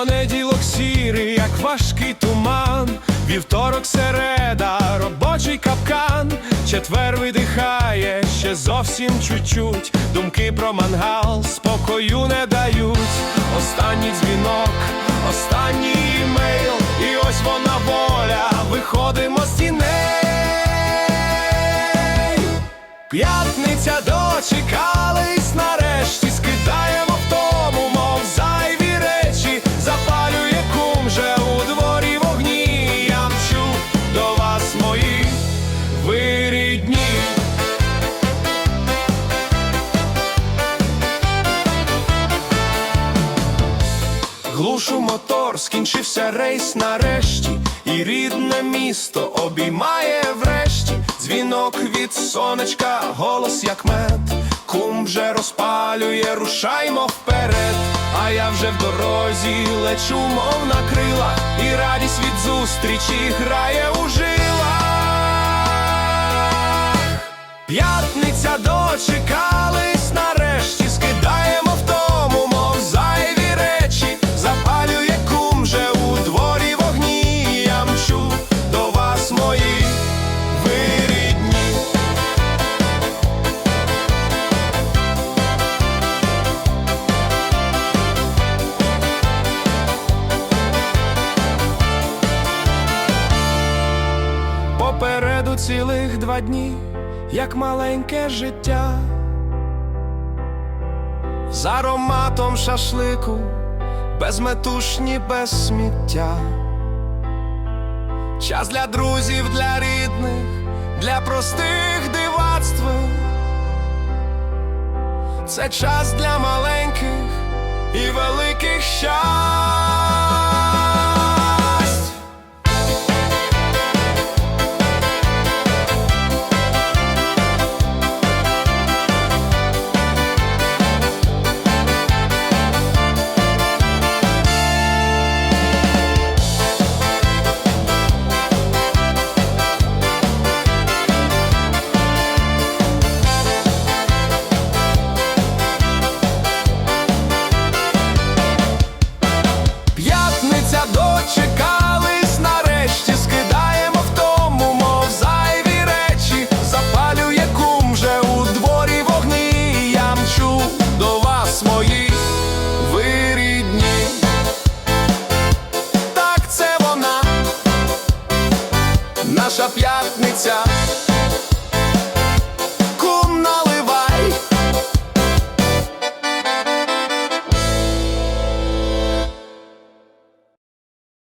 Понеділок сірий, як важкий туман, вівторок середа, робочий капкан, четвер видихає ще зовсім чуть-чуть. Думки про мангал спокою не дають. Останній дзвінок, останній імейл, і ось вона воля, виходимо з тіней. П'ятниця дочекались Глушу мотор, скінчився рейс нарешті, і рідне місто обіймає врешті. Дзвінок від сонечка, голос як мед. Кум вже розпалює, рушаймо вперед. А я вже в дорозі лечу, мов на крилах, і радість від зустрічі грає у жилах. П'ятниця дочекались Попереду цілих два дні, як маленьке життя, з ароматом шашлику, безметушні без сміття. Час для друзів, для рідних, для простих дивацтв. Це час для маленьких і великих щастя. дочекались, нарешті скидаємо в тому, мов зайві речі, запалює кум же у дворі вогні, я мчу до вас, мої вирідні. Так це вона, наша п'ятниця.